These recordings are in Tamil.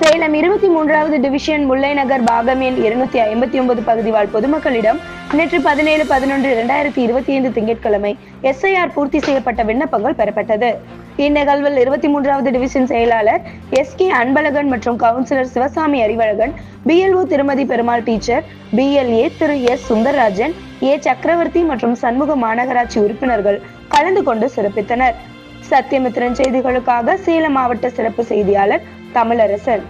சேலம் இருபத்தி மூன்றாவது டிவிஷன் முல்லை நகர் பாகம் எண் இருநூத்தி ஐம்பத்தி ஒன்பது பகுதி வாழ் பொதுமக்களிடம் நேற்று பதினேழு பதினொன்று இரண்டாயிரத்தி இருபத்தி ஐந்து திங்கட்கிழமை எஸ்ஐஆர் பூர்த்தி செய்யப்பட்ட விண்ணப்பங்கள் பெறப்பட்டது. இந்நிகழ்வில் இருபத்தி மூன்றாவது டிவிஷன் செயலாளர் எஸ் கே அன்பழகன் மற்றும் councillor Sivasamy Arivazhagan BLO Thirumathi Perumal teacher BLA Thiru S Sundararajan A Chakravarthy மற்றும் சண்முக மாநகராட்சி உறுப்பினர்கள் கலந்து கொண்டு சிறப்பித்தனர். சத்தியமித்திரன் செய்திகளுக்காக சேலம் மாவட்ட சிறப்பு செய்தியாளர் தமிழரசன்.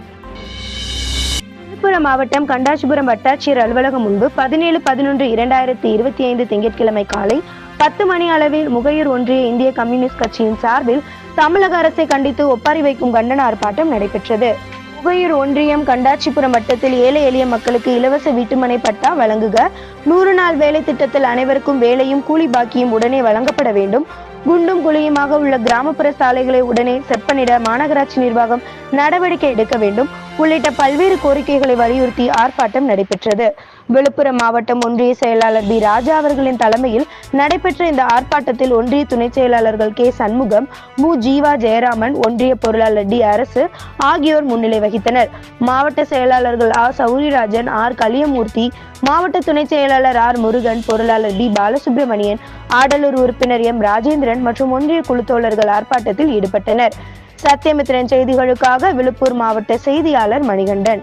விழுப்புரம் மாவட்டம் கண்டாசிபுரம் வட்டாட்சியர் அலுவலகம் முன்பு பதினேழு பதினொன்று இரண்டாயிரத்தி இருபத்தி ஐந்து திங்கட்கிழமை காலை பத்து மணி அளவில் முகையூர் ஒன்றிய இந்திய கம்யூனிஸ்ட் கட்சியின் சார்பில் தமிழக அரசை கண்டித்து ஒப்பாரி வைக்கும் கண்டன ஆர்ப்பாட்டம் நடைபெற்றது. முகையூர் ஒன்றியம் கண்டாச்சிபுரம் வட்டத்தில் ஏழை எளிய மக்களுக்கு இலவச வீட்டுமனை பட்டா வழங்குக. நூறு நாள் வேலை திட்டத்தில் அனைவருக்கும் வேலையும் கூலி பாக்கியும் உடனே வழங்கப்பட வேண்டும். குண்டும் குழியுமாக உள்ள கிராமப்புற சாலைகளை உடனே செப்பனிட மாநகராட்சி நிர்வாகம் நடவடிக்கை எடுக்க வேண்டும். உள்ளிட்ட பல்வேறு கோரிக்கைகளை வலியுறுத்தி ஆர்ப்பாட்டம் நடைபெற்றது. விழுப்புரம் மாவட்டம் ஒன்றிய செயலாளர் பி. ராஜா அவர்களின் தலைமையில் நடைபெற்ற இந்த ஆர்ப்பாட்டத்தில் ஒன்றிய துணை செயலாளர்கள் கே. சண்முகம் மு. ஜீவா ஜெயராமன் ஒன்றிய பொருளாளர் டி. அரசு ஆகியோர் முன்னிலை வகித்தனர். மாவட்ட செயலாளர்கள் ஆ. சௌரிராஜன் ஆர். கலியமூர்த்தி மாவட்ட துணை செயலாளர் ஆர். முருகன் பொருளாளர் டி பாலசுப்ரமணியன் ஆடலூர் உறுப்பினர் எம். ராஜேந்திரன் மற்றும் ஒன்றிய குழு தோழர்கள் ஆர்ப்பாட்டத்தில் ஈடுபட்டனர். சத்தியமித்திரன் செய்திகளுக்காக விழுப்புரம் மாவட்ட செய்தியாளர் மணிகண்டன்.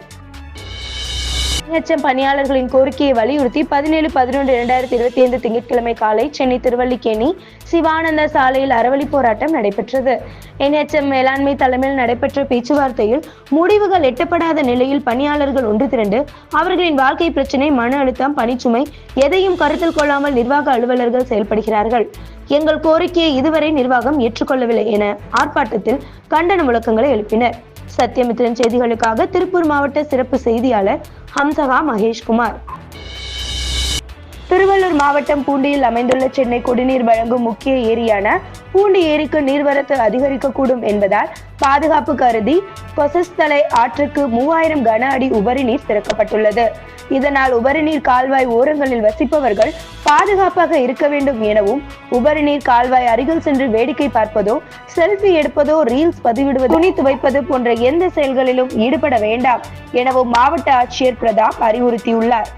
எச்எம் பணியாளர்களின் கோரிக்கையை வலியுறுத்தி பதினேழு பதினொன்று இரண்டாயிரத்தி இருபத்தி ஐந்து திங்கட்கிழமை காலை சென்னை திருவல்லிக்கேணி சிவானந்த சாலையில் அறவழி போராட்டம் நடைபெற்றது. என்ஹெச்எம் மேலாண்மை தலைமையில் நடைபெற்ற பேச்சுவார்த்தையில் முடிவுகள் எட்டப்படாத நிலையில் பணியாளர்கள் ஒன்று திரண்டு அவர்களின் வாழ்க்கை பிரச்சினை மன அழுத்தம் பணிச்சுமை எதையும் கருத்தில் கொள்ளாமல் நிர்வாக அலுவலர்கள் செயல்படுகிறார்கள். எங்கள் கோரிக்கையை இதுவரை நிர்வாகம் ஏற்றுக்கொள்ளவில்லை என ஆர்ப்பாட்டத்தில் கண்டன முழக்கங்களை எழுப்பினர். சத்யமித்திரன் செய்திகளுக்காக திருப்பூர் மாவட்ட சிறப்பு செய்தியாளர் ஹம்சகா மகேஷ்குமார். திருவள்ளூர் மாவட்டம் பூண்டியில் அமைந்துள்ள சென்னை குடிநீர் வழங்கும் முக்கிய ஏரியான பூண்டி ஏரிக்கு நீர்வரத்து அதிகரிக்கக்கூடும் என்பதால் பாதுகாப்பு கருதி கொசஸ்தலை ஆற்றுக்கு மூவாயிரம் கன அடி உபரி நீர் திறக்கப்பட்டுள்ளது. இதனால் உபரி நீர் கால்வாய் ஓரங்களில் வசிப்பவர்கள் பாதுகாப்பாக இருக்க வேண்டும் எனவும் உபரி நீர் கால்வாய் அருகில் சென்று வேடிக்கை பார்ப்பதோ செல்ஃபி எடுப்பதோ ரீல்ஸ் பதிவிடுவது துணி துவைப்பது போன்ற எந்த செயல்களிலும் ஈடுபட வேண்டாம் எனவும் மாவட்ட ஆட்சியர் பிரதாப் அறிவுறுத்தியுள்ளார்.